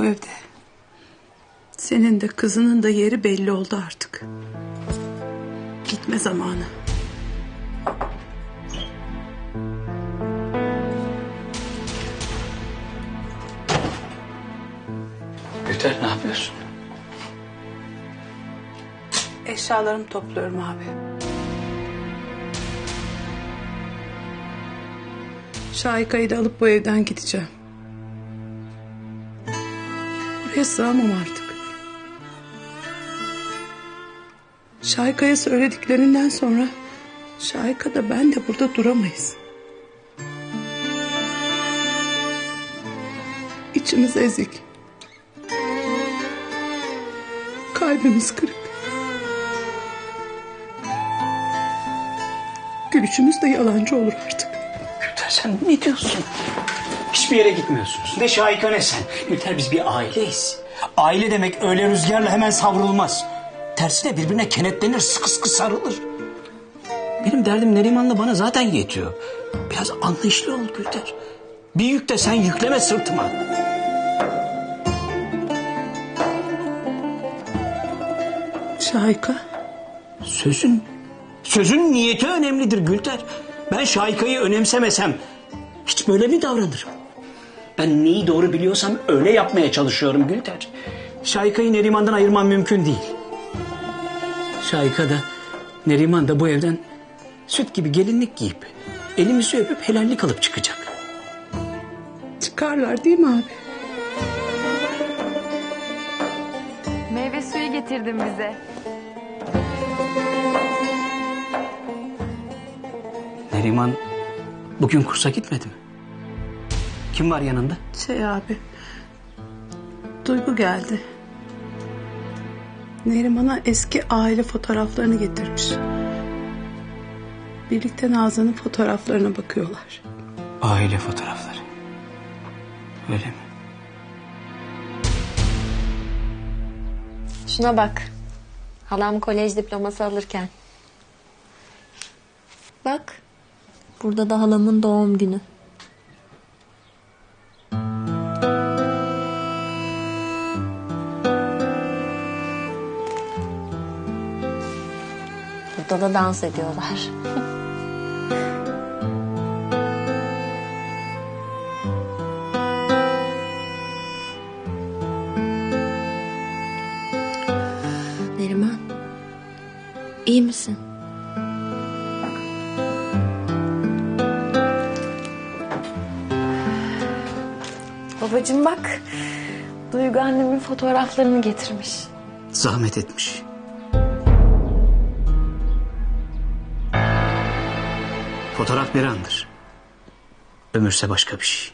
Bu evde. Senin de kızının da yeri belli oldu artık. Gitme zamanı. Gülter ne yapıyorsun? Eşyalarımı topluyorum abi. Şahika'yı da alıp bu evden gideceğim. Buraya sığamam artık. Şahika'ya söylediklerinden sonra Şahika da ben de burada duramayız. İçimiz ezik. Kalbimiz kırık. Gülüşümüz de yalancı olur artık. Gülter sen ne diyorsun? Hiçbir yere gitmiyorsunuz. Ne Şahika ne sen. Gülter biz bir aileyiz. Aile demek öyle rüzgarla hemen savrulmaz. Tersine birbirine kenetlenir, sıkı sıkı sarılır. Benim derdim Neriman'la bana zaten yetiyor. Biraz anlayışlı ol Gülter. Bir yük de sen yükleme sırtıma. Şahika. Sözün, sözün niyeti önemlidir Gülter. Ben Şahika'yı önemsemesem hiç böyle mi davranırım? Ben neyi doğru biliyorsam öyle yapmaya çalışıyorum Gülter. Şahika'yı Neriman'dan ayırmam mümkün değil. Şahika da Neriman da bu evden süt gibi gelinlik giyip elimizi öpüp helallik alıp çıkacak. Çıkarlar değil mi abi? Meyve suyu getirdim bize. Neriman bugün kursa gitmedi mi? Kim var yanında? Şey abi. Duygu geldi. Neriman'a eski aile fotoğraflarını getirmiş. Birlikte Nazan'ın fotoğraflarına bakıyorlar. Aile fotoğrafları. Öyle mi? Şuna bak. Halam kolej diploması alırken. Bak. Burada da halamın doğum günü. Burada da dans ediyorlar. Neriman. iyi misin? Babacığım bak. Duygu annemin fotoğraflarını getirmiş. Zahmet etmiş. Fotoğraf bir andır. Ömürse başka bir şey.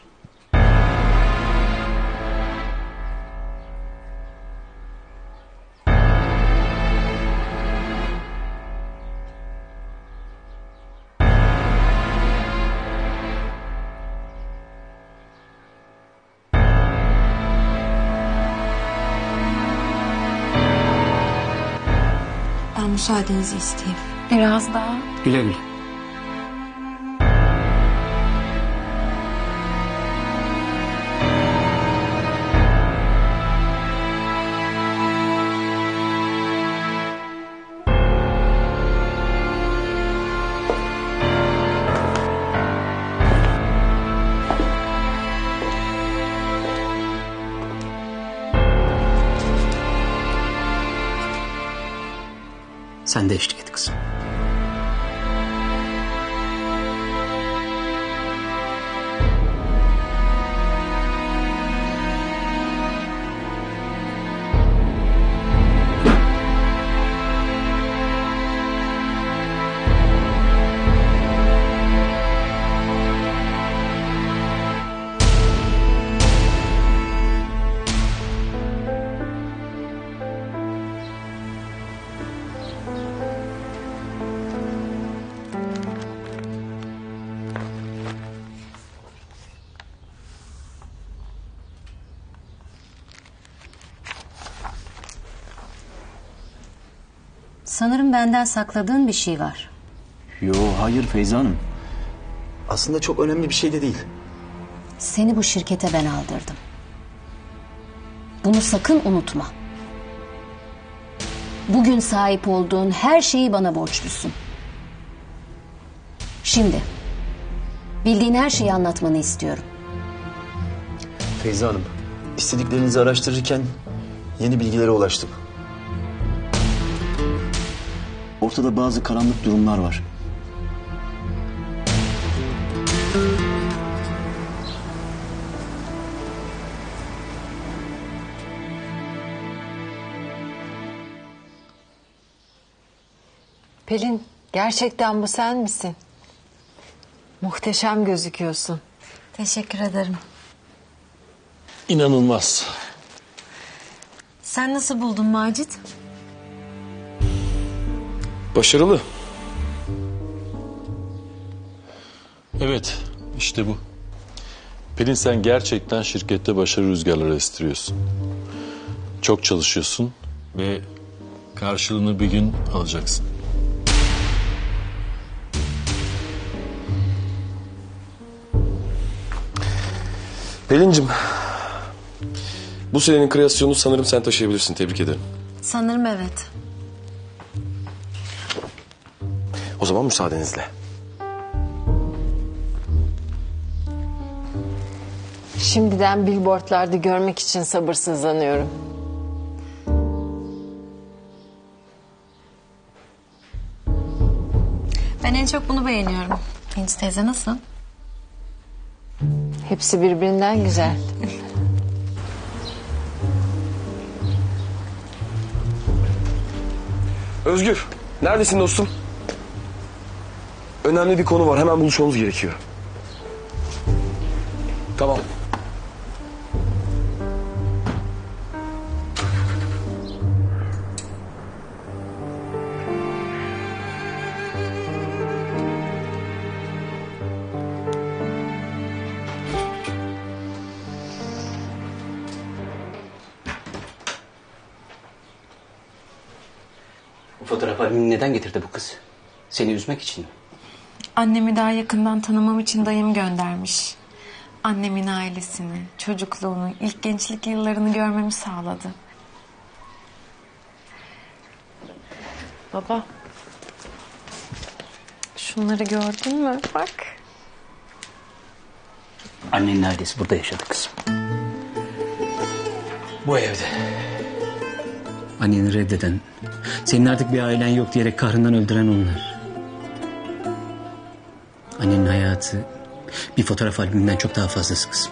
Ben müsaadenizi isteyeyim. Biraz daha. Güle güle. Sen de eşlik et kızım. Sanırım benden sakladığın bir şey var. Yo hayır Feyza Hanım. Aslında çok önemli bir şey de değil. Seni bu şirkete ben aldırdım. Bunu sakın unutma. Bugün sahip olduğun her şeyi bana borçlusun. Şimdi bildiğin her şeyi anlatmanı istiyorum. Feyza Hanım, istediklerinizi araştırırken yeni bilgilere ulaştım. Ortada bazı karanlık durumlar var. Pelin gerçekten bu sen misin? Muhteşem gözüküyorsun. Teşekkür ederim. İnanılmaz. Sen nasıl buldun Macit? Başarılı. Evet, işte bu. Pelin sen gerçekten şirkette başarı rüzgarları estiriyorsun. Çok çalışıyorsun ve karşılığını bir gün alacaksın. Pelin'cim. Bu senenin kreasyonunu sanırım sen taşıyabilirsin. Tebrik ederim. Sanırım evet. O zaman müsaadenizle. Şimdiden billboardlarda görmek için sabırsızlanıyorum. Ben en çok bunu beğeniyorum. İnci teyze nasıl? Hepsi birbirinden güzel. Özgür, neredesin dostum? Önemli bir konu var. Hemen buluşmamız gerekiyor. Tamam. Bu fotoğraf neden getirdi bu kız? Seni üzmek için mi? Annemi daha yakından tanımam için dayım göndermiş. Annemin ailesini, çocukluğunu, ilk gençlik yıllarını görmemi sağladı. Baba. Şunları gördün mü? Bak. Annenin ailesi burada yaşadı kızım. Bu evde. Anneni reddeden, senin artık bir ailen yok diyerek kahrından öldüren onlar. Annenin hayatı bir fotoğraf albümünden çok daha fazlası kızım.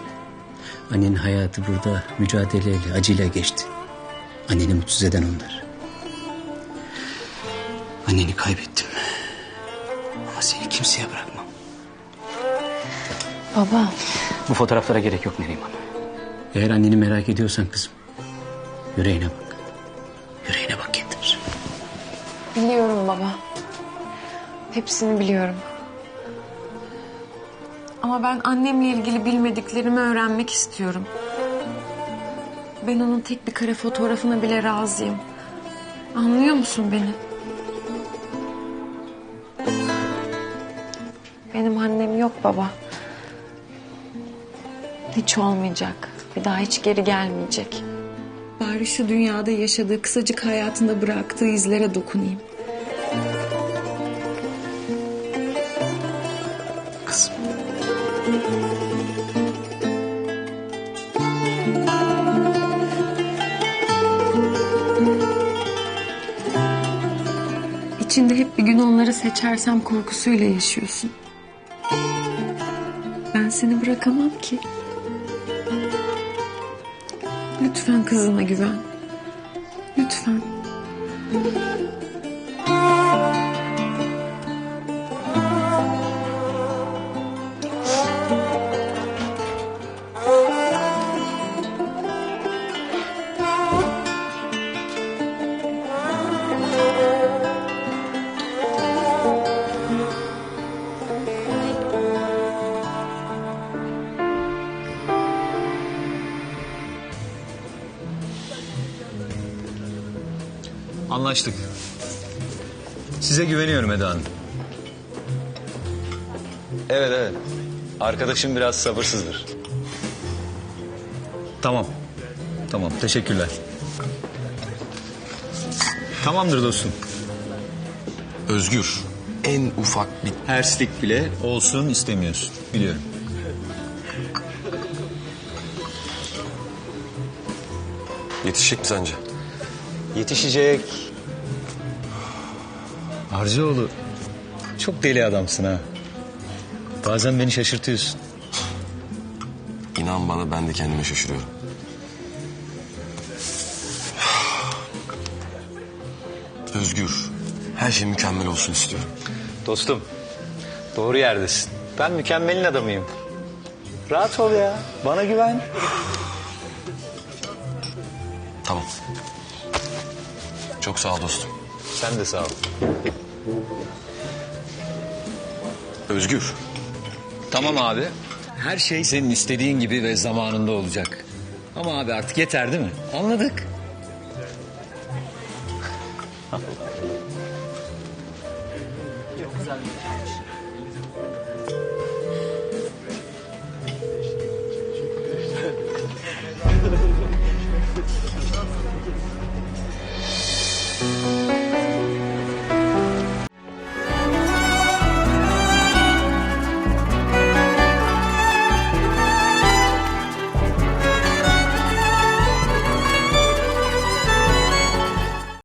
Annenin hayatı burada mücadeleyle, acıyla geçti. Anneni mutsuz eden onlar. Anneni kaybettim. Ama seni kimseye bırakmam. Baba. Bu fotoğraflara gerek yok Neriman. Eğer anneni merak ediyorsan kızım, yüreğine bak. Yüreğine bak yeter. Biliyorum baba. Hepsini biliyorum. Ama ben annemle ilgili bilmediklerimi öğrenmek istiyorum. Ben onun tek bir kare fotoğrafına bile razıyım. Anlıyor musun beni? Benim annem yok baba. Hiç olmayacak. Bir daha hiç geri gelmeyecek. Bari şu dünyada yaşadığı kısacık hayatında bıraktığı izlere dokunayım. İçinde hep bir gün onları seçersem korkusuyla yaşıyorsun. Ben seni bırakamam ki. Lütfen kızına güven. Lütfen. Anlaştık. Size güveniyorum Eda Hanım. Evet evet. Arkadaşım biraz sabırsızdır. Tamam. Tamam teşekkürler. Tamamdır dostum. Özgür. En ufak bir Herslik bile olsun istemiyorsun. Biliyorum. yetişecek mi sence? Yetişecek. Arcıoğlu çok deli adamsın ha. Bazen beni şaşırtıyorsun. İnan bana ben de kendime şaşırıyorum. Özgür. Her şey mükemmel olsun istiyorum. Dostum doğru yerdesin. Ben mükemmelin adamıyım. Rahat ol ya. Bana güven. Tamam. Çok sağ ol dostum. Sen de sağ ol. Özgür. Tamam abi. Her şey senin istediğin gibi ve zamanında olacak. Ama abi artık yeter değil mi? Anladık.